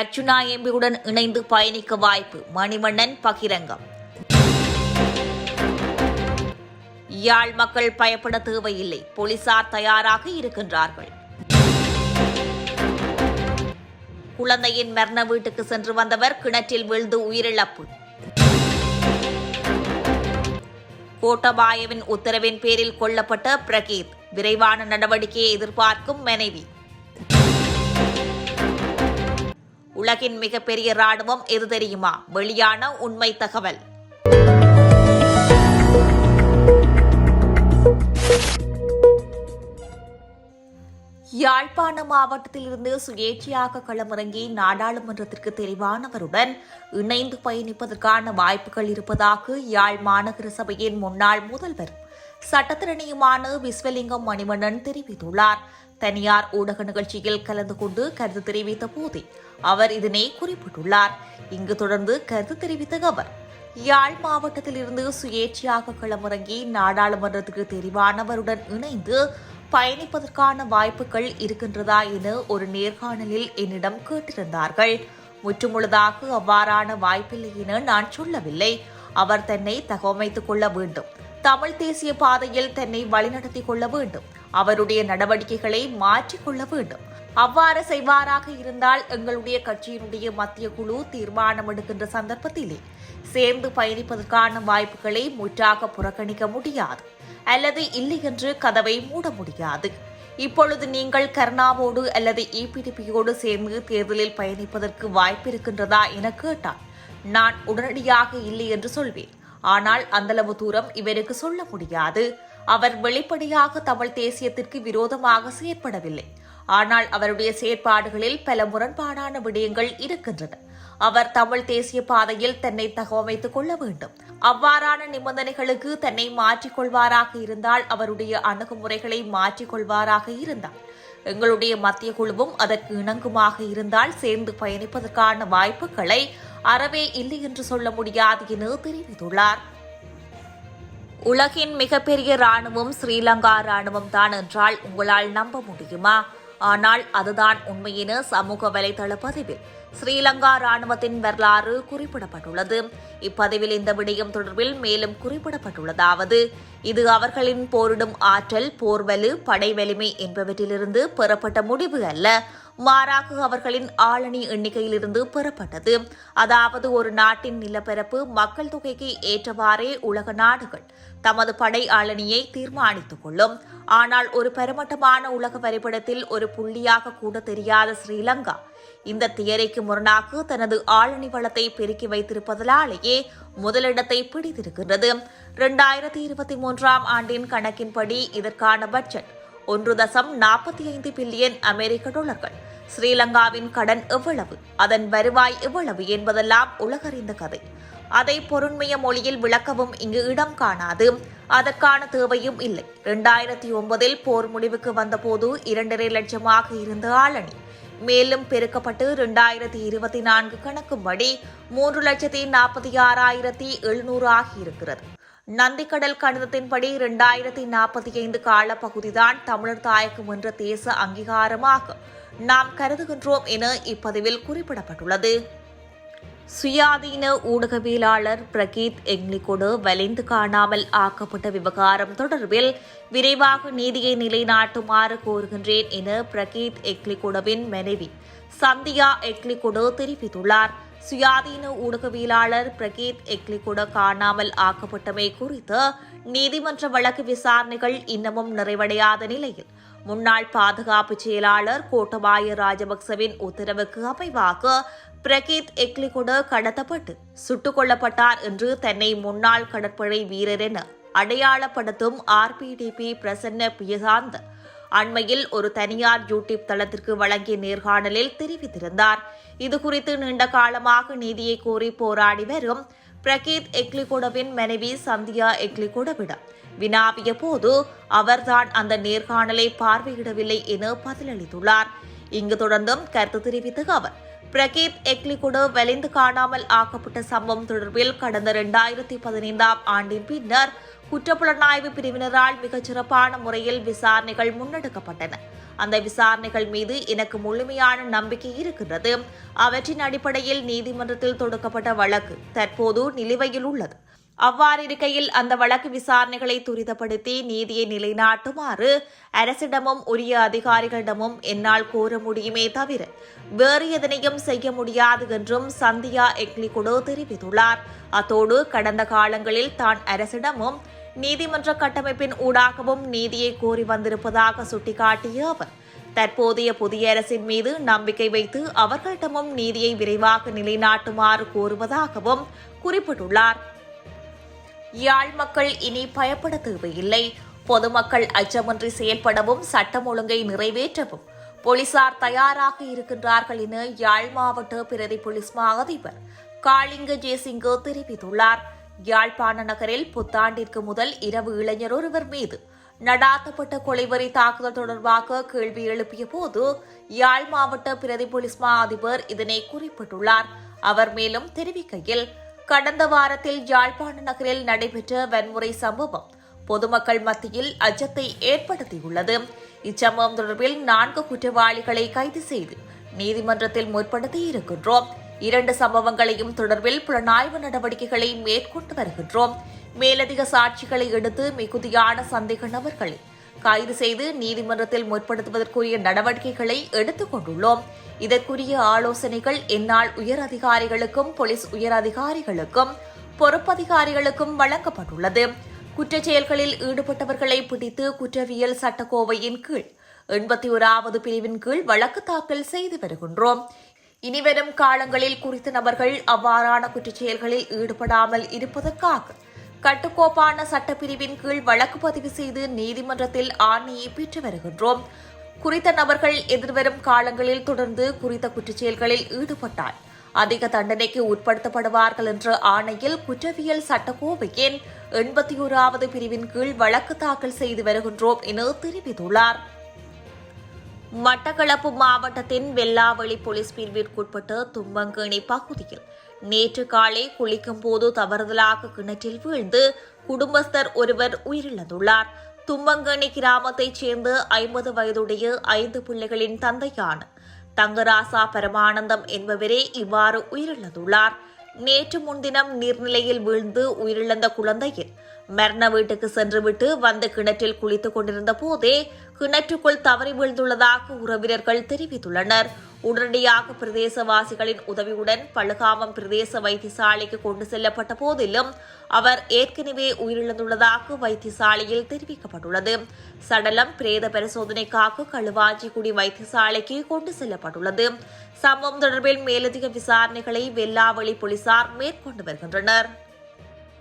அர்ச்சுனா எம்பியுடன் இணைந்து பயணிக்க வாய்ப்பு. மணிவண்ணன் பகிரங்கம். யாழ் மக்கள் பயப்பட தேவையில்லை. போலீசார் தயாராக இருக்கின்றார்கள். குழந்தையின் மரண வீட்டுக்கு சென்று வந்தவர் கிணற்றில் வீழ்ந்து உயிரிழப்பு. கோட்டபாயவின் உத்தரவின் பேரில் கொல்லப்பட்ட பிரகீத். விரைவான நடவடிக்கையை எதிர்பார்க்கும் மனைவி. உலகின் மிகப்பெரிய ராணுவம் எது தெரியுமா? வெளியான உண்மை தகவல். யாழ்ப்பாண மாவட்டத்திலிருந்து சுயேட்சையாக களமிறங்கி நாடாளுமன்றத்திற்கு தெரிவானவருடன் இணைந்து பயணிப்பதற்கான வாய்ப்புகள் இருப்பதாக யாழ் மாநகர சபையின் முன்னாள் முதல்வர் சட்டத்திறனியுமான விஸ்வலிங்கம் மணிவண்ணன் தெரிவித்துள்ளார். தனியார் ஊடக நிகழ்ச்சியில் கலந்து கொண்டு கருத்து தெரிவித்த போதே அவர் இதனை குறிப்பிட்டுள்ளார். இங்கு தொடர்ந்து கருத்து தெரிவித்த அவர் யாழ் மாவட்டத்திலிருந்து சுயேட்சையாக களமிறங்கி நாடாளுமன்றத்துக்கு தெரிவானவருடன் இணைந்து பயணிப்பதற்கான வாய்ப்புகள் இருக்கின்றதா என ஒரு நேர்காணலில் என்னிடம் கேட்டிருந்தார்கள். முற்றுமுழுதாக அவ்வாறான வாய்ப்பில்லை என நான் சொல்லவில்லை. அவர் தன்னை தகவமைத்துக் கொள்ள வேண்டும். தமிழ் தேசிய பாதையில் தன்னை வழிநடத்திக் கொள்ள வேண்டும். அவருடைய நடவடிக்கைகளை மாற்றிக்கொள்ள வேண்டும். அவ்வாறு செய்வாராக இருந்தால் எங்களுடைய கட்சியினுடைய மத்திய குழு தீர்மானம் எடுக்கின்ற சந்தர்ப்பத்திலே சேர்ந்து பயணிப்பதற்கான வாய்ப்புகளை முற்றாக புறக்கணிக்க முடியாது. அல்லது இல்லை என்று கதவை மூட முடியாது. இப்பொழுது நீங்கள் கருணாவோடு அல்லது இபிடிபியோடு சேர்ந்து தேர்தலில் பயணிப்பதற்கு வாய்ப்பு இருக்கின்றதா என கேட்டால் நான் உடனடியாக இல்லை என்று சொல்வேன். ஆனால் அந்தளவு தூரம் இவருக்கு சொல்ல முடியாது. அவர் வெளிப்படையாக தமிழ் தேசியத்திற்கு விரோதமாக செயற்படவில்லை. ஆனால் அவருடைய செயற்பாடுகளில் பல முரண்பாடான விடயங்கள் இருக்கின்றன. அவர் தமிழ் தேசிய பாதையில் தன்னை தகவமைத்துக் கொள்ள வேண்டும். அவ்வாறான நிபந்தனைகளுக்கு தன்னை மாற்றிக்கொள்வாராக இருந்தால் அவருடைய அணுகுமுறைகளை மாற்றிக்கொள்வாராக இருந்தால் எங்களுடைய மத்திய குழுவும் அதற்கு இணங்குமாக இருந்தால் சேர்ந்து பயணிப்பதற்கான வாய்ப்புகளை அறவே இல்லை என்று சொல்ல முடியாது என தெரிவித்துள்ளார். உலகின் மிகப்பெரிய ராணுவம் ஸ்ரீலங்கா ராணுவம் தான் என்றால் உங்களால் நம்ப முடியுமா? ஆனால் அதுதான் உண்மையின சமூக வலைதள பதிவில் ஸ்ரீலங்கா ராணுவத்தின் வரலாறு குறிப்பிடப்பட்டுள்ளது. இப்பதிவில் இந்த விடயம் தொடர்பில் மேலும் குறிப்பிடப்பட்டுள்ளதாவது இது அவர்களின் போரிடும் ஆற்றல் போர்வலு படை வலிமை என்பவற்றிலிருந்து பெறப்பட்ட முடிவு அல்ல. மாறாக அவர்களின் ஆளணி எண்ணிக்கையிலிருந்து பெறப்பட்டது. அதாவது ஒரு நாட்டின் நிலப்பரப்பு மக்கள் தொகைக்கு ஏற்றவாறே உலக நாடுகள். தமது படை ஆளணியை தீர்மானித்துக் கொள்ளும். ஆனால் ஒரு பெருமட்டமான உலக வரைபடத்தில் ஒரு புள்ளியாக கூட தெரியாத ஸ்ரீலங்கா இந்த தியரைக்கு முரணாக தனது ஆளணி வளத்தை பெருக்கி வைத்திருப்பதனாலேயே முதலிடத்தை பிடித்திருக்கிறது இரண்டாயிரத்தி இருபத்தி மூன்றாம் ஆண்டின் கணக்கின்படி இதற்கான பட்ஜெட் ஒன்று தசம் நாற்பத்தி ஐந்து பில்லியன் அமெரிக்க டாலர்கள். ஸ்ரீலங்காவின் கடன் எவ்வளவு? அதன் வருவாய் எவ்வளவு என்பதெல்லாம் உலகறிந்த கதை. அதை பொருண்மைய மொழியில் விளக்கவும் இங்கு இடம் காணாது. அதற்கான தேவையும் இல்லை. இரண்டாயிரத்தி ஒன்பதில் போர் முடிவுக்கு வந்தபோது இரண்டரை லட்சமாக இருந்த ஆளணி. மேலும் பெருக்கப்பட்டு இரண்டாயிரத்தி இருபத்தி நான்கு கணக்கும்படி மூன்று லட்சத்தி நாற்பத்தி ஆறாயிரத்தி எழுநூறு ஆகியிருக்கிறது. நந்திக்கடல் கணிதத்தின்படி இரண்டாயிரத்தி நாற்பத்தி ஐந்து காலப்பகுதிதான் தமிழர் தாயகம் என்ற தேச அங்கீகாரமாக நாம் கருதுகின்றோம் என இப்பதிவில் குறிப்பிடப்பட்டுள்ளது. சுயாதீன ஊடகவியலாளர் பிரகீத் எக்லிகொடு வலிந்து காணாமல் ஆக்கப்பட்ட விவகாரம் தொடர்பில் விரைவாக நீதியை நிலைநாட்டுமாறு கோருகின்றேன் என பிரகீத் எக்லிகொடவின் மனைவி சந்தியா எக்லிகொடு தெரிவித்துள்ளார். சுயாதீன ஊடகவியலாளர் பிரகீத் எக்லிகொட காணாமல் ஆக்கப்பட்டமை குறித்து நீதிமன்ற வழக்கு விசாரணைகள் இன்னமும் நிறைவடையாத நிலையில் முன்னாள் பாதுகாப்பு செயலாளர் கோட்டபாய ராஜபக்சவின் உத்தரவுக்கு அமைவாக பிரகீத் எக்லிகுட கடத்தப்பட்டு சுட்டுக் கொல்லப்பட்டார் என்று தன்னை முன்னாள் கடற்படை வீரர் என அடையாளப்படுத்தும் ஆர்பிடிபி பிரசன்ன பியசாந்த அண்மையில் ஒரு தனியார் யூடியூப் தளத்திற்கு வழங்கிய நேர்காணலில் தெரிவித்திருந்தார். இதுகுறித்து நீண்ட காலமாக நீதியை கோரி போராடி வரும் பிரகீத் எக்லிகோடவின் மனைவி சந்தியா எக்லிகோடவிடம். வினாவிய போது அவர்தான் அந்த நேர்காணலை பார்வையிடவில்லை என பதிலளித்துள்ளார். இங்கு தொடர்ந்தும் கருத்து தெரிவித்த அவர். பிரகீத் எக்லிகுடு வலிந்து காணாமல் ஆக்கப்பட்ட சம்பவம் தொடர்பில் கடந்த இரண்டாயிரத்தி பதினைந்தாம் ஆண்டின் பின்னர் குற்றப்புலனாய்வு பிரிவினரால் மிகச் சிறப்பான முறையில் விசாரணைகள் முன்னெடுக்கப்பட்டன. அந்த விசாரணைகள் மீது எனக்கு முழுமையான நம்பிக்கை இருக்கின்றது. அவற்றின் அடிப்படையில் நீதிமன்றத்தில் தொடுக்கப்பட்ட வழக்கு தற்போது நிலுவையில் உள்ளது. அவ்வாறிருக்கையில் அந்த வழக்கு விசாரணைகளை துரிதப்படுத்தி நீதியை நிலைநாட்டுமாறு அரசிடமும் உரிய அதிகாரிகளிடமும் என்னால் கோர முடியுமே தவிர வேறு எதனையும் செய்ய முடியாது என்றும் சந்தியா எக்லிகுடோ தெரிவித்துள்ளார். அத்தோடு கடந்த காலங்களில் தான் அரசிடமும் நீதிமன்ற கட்டமைப்பின் ஊடாகவும் நீதியை கோரி வந்திருப்பதாக சுட்டிக்காட்டிய அவர் தற்போதைய புதிய அரசின் மீது நம்பிக்கை வைத்து அவர்களிடமும் நீதியை விரைவாக நிலைநாட்டுமாறு கோருவதாகவும் குறிப்பிட்டுள்ளார். யாழ் மக்கள் இனி பயப்பட தேவையில்லை. பொதுமக்கள் அச்சமின்றி செயல்படவும் சட்டம் ஒழுங்கை நிறைவேற்றவும் போலீசார் தயாராக இருக்கின்றார்கள் என யாழ் மாவட்ட பிரதி போலீஸ் மா அதிபர் காளிங்க ஜெயசிங்கு தெரிவித்துள்ளார். யாழ்ப்பாண நகரில் புத்தாண்டிற்கு முதல் இரவு இளைஞர் ஒருவர் மீது நடாத்தப்பட்ட கொலைவரி தாக்குதல் தொடர்பாக கேள்வி எழுப்பிய போது யாழ் மாவட்ட பிரதி போலீஸ் மா அதிபர் இதனை குறிப்பிட்டுள்ளார். அவர் மேலும் தெரிவிக்கையில் கடந்த வாரத்தில் யாழ்ப்பாண நகரில் நடைபெற்ற வன்முறை சம்பவம் பொதுமக்கள் மத்தியில் அச்சத்தை ஏற்படுத்தியுள்ளது. இச்சம்பவம் தொடர்பில் நான்கு குற்றவாளிகளை கைது செய்து நீதிமன்றத்தில் முற்படுத்தி இருக்கின்றோம். இரண்டு சம்பவங்களையும் தொடர்பில் புலனாய்வு நடவடிக்கைகளை மேற்கொண்டு வருகின்றோம். மேலதிக சாட்சிகளை எடுத்து மிகுதியான சந்தேக நபர்களை கைது செய்து நீதிமன்றத்தில் முற்படுத்துவதற்குரிய நடவடிக்கைகளை எடுத்துக் கொண்டுள்ளோம். இதற்குரிய ஆலோசனைகள் என்னால் உயர் அதிகாரிகளுக்கும் போலீஸ் உயர் அதிகாரிகளுக்கும் பொறுப்பதிகாரிகளுக்கும் வழங்கப்பட்டுள்ளது. குற்றச் செயல்களில் ஈடுபட்டவர்களை பிடித்து குற்றவியல் சட்டக்கோவையின் கீழ் எண்பத்தி ஓராவது பிரிவின் கீழ் வழக்கு தாக்கல் செய்து வருகின்றோம். இனிவரும் காலங்களில் குறித்த நபர்கள் அவ்வாறான குற்றச் செயல்களில் ஈடுபடாமல் இருப்பதற்காக கட்டுக்கோப்பான சட்டப்பிரிவின் கீழ் வழக்கு பதிவு செய்து நீதிமன்றத்தில் ஆணையை பெற்று வருகின்றோம். குறித்த நபர்கள் எதிர்வரும் காலங்களில் தொடர்ந்து குறித்த குற்றச்செயல்களில் ஈடுபட்டால் அதிக தண்டனைக்கு உட்படுத்தப்படுவார்கள் என்ற ஆணையில் குற்றவியல் சட்டக்கோவையின் எண்பத்தி ஓராவது பிரிவின் கீழ் வழக்கு தாக்கல் செய்து வருகின்றோம் என தெரிவித்துள்ளார். மட்டக்களப்பு மாவட்டத்தின் வெள்ளாவளி போலீஸ் பிரிவிற்குட்பட்ட தும்பங்கேணி பகுதியில் நேற்று காலை குளிக்கும் போது தவறுதலாக கிணற்றில் வீழ்ந்து குடும்பஸ்தர் ஒருவர் உயிரிழந்துள்ளார். தும்பங்கேணி கிராமத்தைச் சேர்ந்த ஐம்பது வயதுடைய ஐந்து பிள்ளைகளின் தந்தையான தங்கராசா பரமானந்தம் என்பவரே இவ்வாறு உயிரிழந்துள்ளார். நேற்று முன்தினம் நீர்நிலையில் வீழ்ந்து உயிரிழந்த குழந்தையின் மரண வீட்டுக்கு சென்றுவிட்டு வந்து கிணற்றில் குளித்துக் கொண்டிருந்த போதே கிணற்றுக்குள் தவறி வீழ்ந்துள்ளதாக உறவினர்கள் தெரிவித்துள்ளனர். உடனடியாக பிரதேசவாசிகளின் உதவியுடன் பழுகாமம் பிரதேச வைத்தியசாலைக்கு கொண்டு செல்லப்பட்ட போதிலும் அவர் ஏற்கனவே உயிரிழந்துள்ளதாக வைத்தியசாலையில் தெரிவிக்கப்பட்டுள்ளது. சடலம் பிரேத பரிசோதனைக்காக களுவாஞ்சிக்குடி வைத்தியசாலைக்கு கொண்டு செல்லப்பட்டுள்ளது. சம்பவம் தொடர்பில் மேலதிக விசாரணைகளை வெல்லாவளி போலீசார் மேற்கொண்டு வருகின்றனர்.